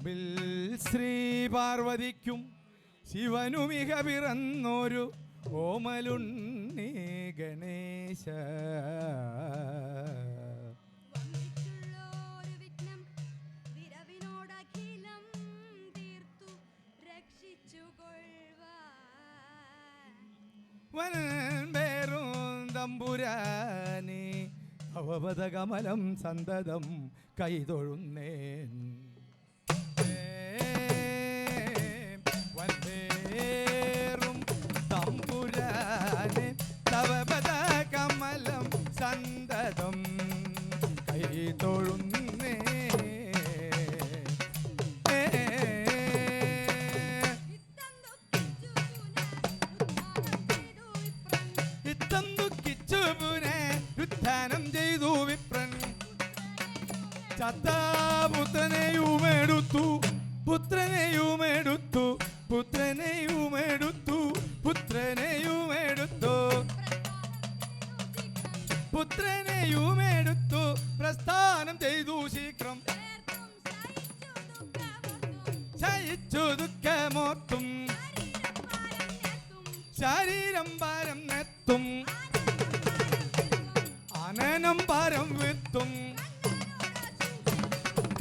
മുമ്പിൽ ശ്രീ പാർവതിക്കും ശിവനുമിക പിറന്നൊരു ഓമലുണ്ണി ഗണേശ. വനേറും തമ്പുരാനെ അവപദകമലം സന്തതം കൈതൊഴുന്നേൻ. പുത്രനെയുമെടുത്തു പുത്രനെയുമെടുത്തു പുത്രനെയുമെടുത്തു. പുത്രനെയുമെടുത്തു പ്രസ്ഥാനം ചെയ്തു ശീഘ്രം. ശയിച്ചു ദുഃഖമോർത്തും. ശരീരം ഭാരം നെത്തും. അനനം ഭാരം വെത്തും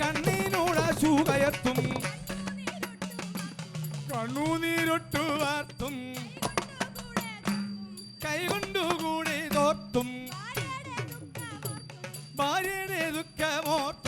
കണ്ണീനോടാശു കയർത്തും കണ്ണുനീരൊട്ടു വാർത്തും. കൈകൊണ്ടുകൂടി തോർത്തും. ഭാര്യയുടെ ദുഃഖമോർത്തും.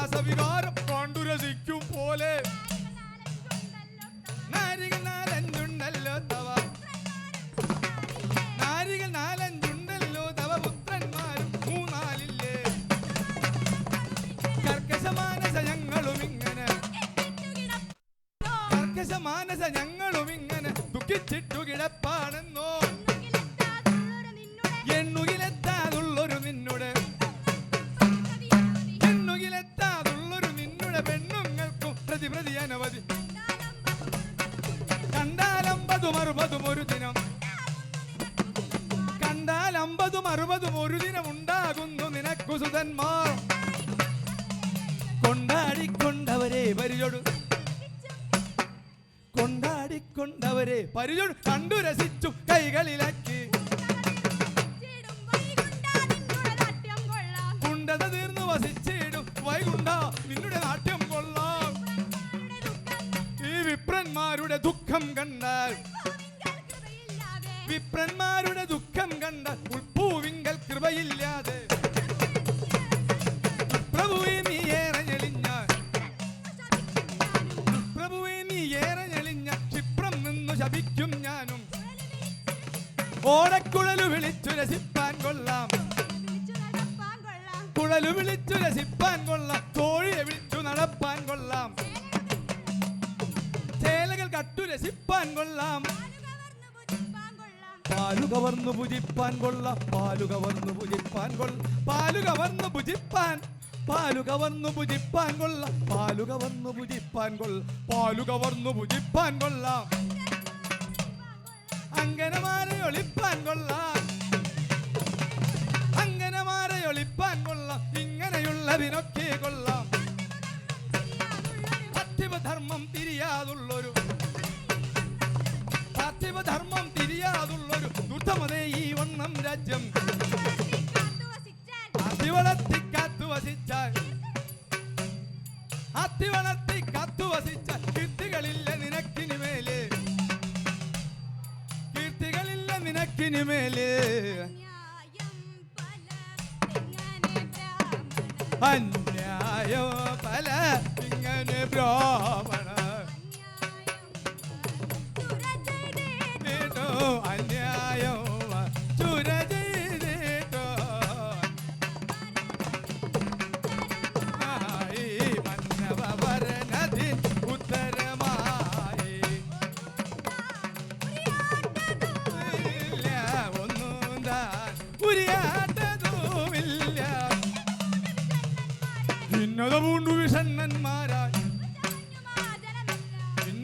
ശ്വാസവികാരം കൊണ്ടുരസിക്കും പോലെ. നാരികൾ നാരികൾ മൂന്നാലില്ലേ. ഞങ്ങളും ഇങ്ങനെ. ദുഃഖിച്ചിട്ടു കിടപ്പാണെന്നോ കണ്ടാലമ്പതും അറുപതും ഒരു ദിനം. കണ്ടാൽ അമ്പതും അറുപതും ഒരു ദിനം ഉണ്ടാകുന്നു നിനക്കു സുതന്മാർ കൊണ്ടാടിക്കൊണ്ടവരെ പരിചൊടു. കൊണ്ടാടിക്കൊണ്ടവരെ പരിചൊടു. കണ്ടു രസിച്ചു കൈകളിലാക്കി. കുണ്ടത തീർന്നു വസിച്ചിടും. വൈകുണ്ട നിന്നുടെ നാട്യം കൊള്ളാം. ഈ വിപ്രന്മാരുടെ ദുഃഖം കണ്ടാൽ വിപ്രന്മാരുടെ ദുഃഖം കണ്ട ഉൾപ്പൂവിങ്കൽ കൃപയില്ലാതെ. പ്രഭുവെ നീ ഏറെ ഞെളിഞ്ഞ. പ്രഭുവെ നീ ഏറെ ഞെളിഞ്ഞ. ക്ഷിപ്രം നിന്നു ശപിക്കും ഞാനും. ഓടക്കുഴലു വിളിച്ചു രസിപ്പാൻ കൊള്ളാം. കുഴലു വിളിച്ചു രസിപ്പാൻ കൊള്ളാം. തോഴിയെ വിളിച്ചു നടപ്പാൻ കൊള്ളാം. ചേലകൾ കട്ടു രസിപ്പാൻ കൊള്ളാം. പാലു കവർന്നു ഭുജിപ്പാൻ കൊള്ള പാലു കവർന്നു ഭുജിപ്പാൻ കൊള്ള പാലു കവർന്നു ഭുജിപ്പാൻ പാലു കവർന്നു ഭുജിപ്പാൻ കൊള്ള പാലു കവർന്നു ഭുജിപ്പാൻ കൊള്ള പാലു കവർന്നു ഭുജിപ്പാൻ കൊള്ള. അങ്ങനെ മാറി ഒളിപ്പാൻ കൊള്ള അങ്ങനെ മാറി ഒളിപ്പാൻ കൊള്ള ഇങ്ങനെയുള്ളതിനൊക്കെ കൊള്ളാം. പാർത്ഥിവധർമ്മം തിരിയാതുള്ളൊരു പാർത്ഥിവധർമ്മം ദുർത്തമതേ ഈ വണ്ണം രാജ്യം. അത്തിവളത്തി കാത്തു വസിച്ചാൽ അത്തി വളർത്തി കാത്തു വസിച്ചാൽ അത്തി വളർത്തി കാത്തു വസിച്ചാൽ കീർത്തികളില്ല നിനക്കിനി മേൽ. കീർത്തികളില്ല നിനക്കിനി മേൽ. ന്യായം പല എങ്ങനെ ബ്രാഹ്മണ അന്യായോ പല ഇങ്ങനെ ബ്രാഹ്മണ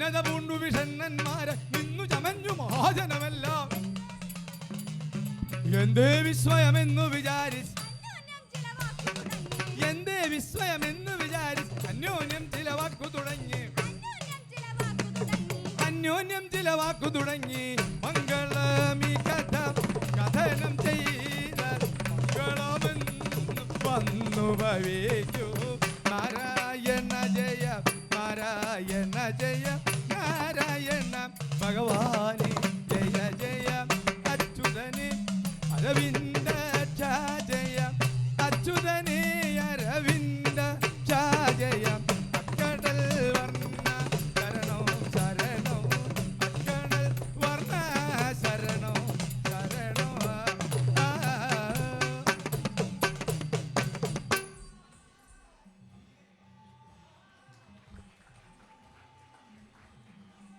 ഭിന്നത പൂണ്ടു വിഷണ്ണന്മാരെ നിന്നു ചമഞ്ഞു മഹാജനമെല്ലാം. എന്തേ വിസ്മയമെന്നു വിചാരിച്ച് എന്തേ വിസ്മയമെന്നു വിചാരിച്ച് അന്യോന്യം ചില വാക്കു തുടങ്ങി. അന്യോന്യം ചില വാക്കു തുടങ്ങി. മംഗളമീ കഥ കഥനം ചെയ്ത മംഗളമെന്ന് വന്നു ഭവിക്കൂ നാരായണ ജയ നാരായണ ജയ. നാരായണ ഭഗവാനെ ജയ ജയ അച്യുതനെ അരവിന്ദ